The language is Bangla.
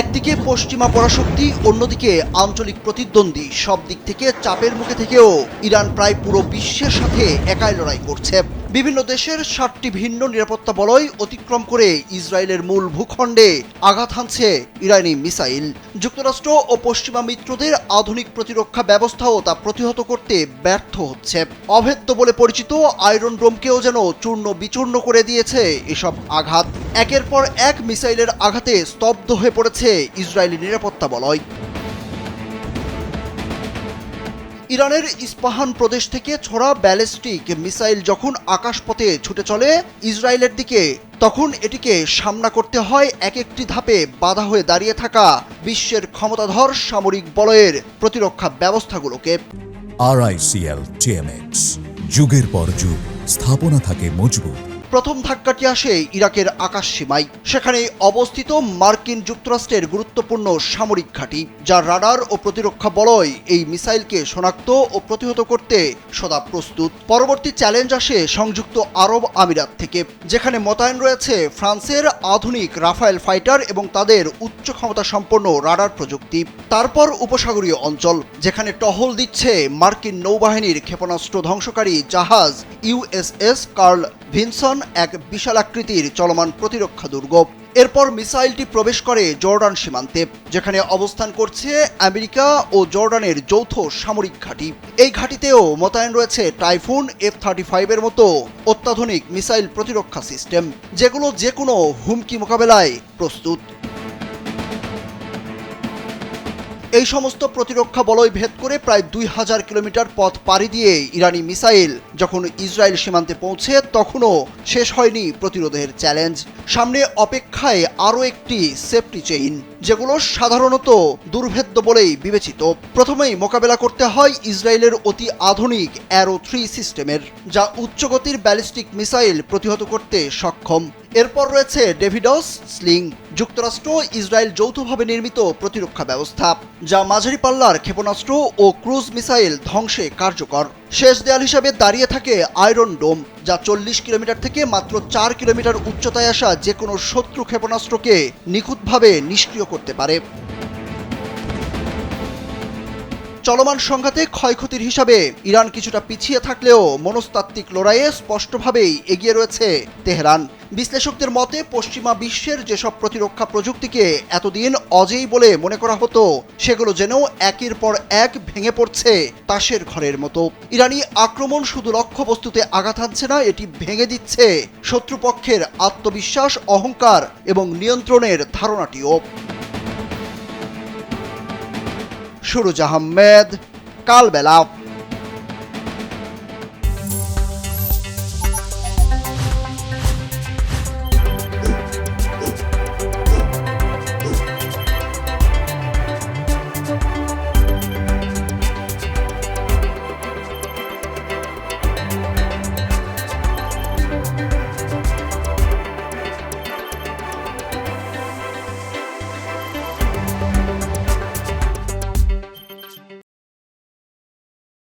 একদিকে পশ্চিমা পরাশক্তি, অন্যদিকে আঞ্চলিক প্রতিদ্বন্দ্বী। সব দিক থেকে চাপের মুখে থেকেও ইরান প্রায় পুরো বিশ্বের সাথে একাই লড়াই করছে। বিভিন্ন দেশের ষাটটি ভিন্ন নিরাপত্তা বলয় অতিক্রম করে ইসরায়েলের মূল ভূখণ্ডে আঘাত হানছে ইরানি মিসাইল। যুক্তরাষ্ট্র ও পশ্চিমা মিত্রদের আধুনিক প্রতিরক্ষা ব্যবস্থাও তা প্রতিহত করতে ব্যর্থ হচ্ছে। অভেদ্য বলে পরিচিত আয়রন ডোমকেও যেন চূর্ণ বিচূর্ণ করে দিয়েছে এসব আঘাত। একের পর এক মিসাইলের আঘাতে স্তব্ধ হয়ে পড়েছে ইসরায়েলি নিরাপত্তা বলয়। ইরানের ইস্পাহান প্রদেশ থেকে ছোড়া ব্যালিস্টিক মিসাইল যখন আকাশপথে ছুটে চলে ইসরায়েলের দিকে, তখন এটিকে সামনা করতে হয় এক একটি ধাপে বাধা হয়ে দাঁড়িয়ে থাকা বিশ্বের ক্ষমতাধর সামরিক বলয়ের প্রতিরক্ষা ব্যবস্থাগুলোকে। আরআইসিএল টিএমএক্স যুগের পর যুগ, স্থাপনা থাকে মজবুত। প্রথম ধাক্কাটি আসে ইরাকের আকাশ সীমায়। সেখানে অবস্থিত মার্কিন যুক্তরাষ্ট্রের গুরুত্বপূর্ণ সামরিক ঘাঁটি, যার রাডার ও প্রতিরক্ষা বলয় এই মিসাইলকে শনাক্ত ও প্রতিহত করতে সদা প্রস্তুত। পরবর্তী চ্যালেঞ্জ আসে সংযুক্ত আরব আমিরাত থেকে, যেখানে মোতায়েন রয়েছে ফ্রান্সের আধুনিক রাফায়েল ফাইটার এবং তাদের উচ্চ ক্ষমতা সম্পন্ন রাডার প্রযুক্তি। তারপর উপসাগরীয় অঞ্চল, যেখানে টহল দিচ্ছে মার্কিন নৌবাহিনীর ক্ষেপণাস্ত্র ধ্বংসকারী জাহাজ ইউএসএস কার্ল ভিনসন এক বিশাল আকৃতির চলমান প্রতিরক্ষা দুর্গ। এরপর মিসাইলটি প্রবেশ করে জর্ডান সীমান্তে, যেখানে অবস্থান করছে আমেরিকা ও জর্ডানের যৌথ সামরিক ঘাঁটি। এই ঘাঁটিতেও মোতায়েন রয়েছে টাইফুন এফ থার্টি ফাইভের মতো অত্যাধুনিক মিসাইল প্রতিরক্ষা সিস্টেম, যেগুলো যে কোনো হুমকি মোকাবেলায় প্রস্তুত। এই সমস্ত প্রতিরক্ষা বলয় ভেদ করে প্রায় দুই হাজার কিলোমিটার পথ পাড়ি দিয়ে ইরানি মিসাইল যখন ইসরায়েল সীমান্তে পৌঁছে, তখনও শেষ হয়নি প্রতিরোধের চ্যালেঞ্জ। সামনে অপেক্ষায় আরও একটি সেফটি চেইন, যেগুলো সাধারণত দুর্ভেদ্য বলেই বিবেচিত। প্রথমেই মোকাবেলা করতে হয় ইসরায়েলের অতি আধুনিক অ্যারো থ্রি সিস্টেমের, যা উচ্চগতির ব্যালিস্টিক মিসাইল প্রতিহত করতে সক্ষম। এরপর রয়েছে ডেভিডস, স্লিং, যুক্তরাষ্ট্র, ইসরায়েল যৌথভাবে নির্মিত প্রতিরক্ষা ব্যবস্থা, যা মাঝারি পাল্লার ক্ষেপণাস্ত্র ও ক্রুজ মিসাইল ধ্বংসে কার্যকর। শেষ দেয়াল হিসাবে দাঁড়িয়ে থাকে আয়রন ডোম, যা চল্লিশ কিলোমিটার থেকে মাত্র চার কিলোমিটার উচ্চতায় আসা যে কোনো শত্রু ক্ষেপণাস্ত্রকে নিখুঁতভাবে নিষ্ক্রিয় করতে পারে। চলমান সংঘাতে ক্ষয়ক্ষতির হিসাবে ইরান কিছুটা পিছিয়ে থাকলেও মনস্তাত্ত্বিক লড়াইয়ে স্পষ্টভাবেই এগিয়ে রয়েছে তেহরান। বিশ্লেষকদের মতে, পশ্চিমা বিশ্বের যেসব প্রতিরক্ষা প্রযুক্তিকে এতদিন অজেই বলে মনে করা হতো, সেগুলো যেন একের পর এক ভেঙে পড়ছে তাসের ঘরের মতো। ইরানি আক্রমণ শুধু লক্ষ্যবস্তুতে আঘাত হানছে না, এটি ভেঙে দিচ্ছে শত্রুপক্ষের আত্মবিশ্বাস, অহংকার এবং নিয়ন্ত্রণের ধারণাটিও। সুরুজ আহমেদ কালবেলা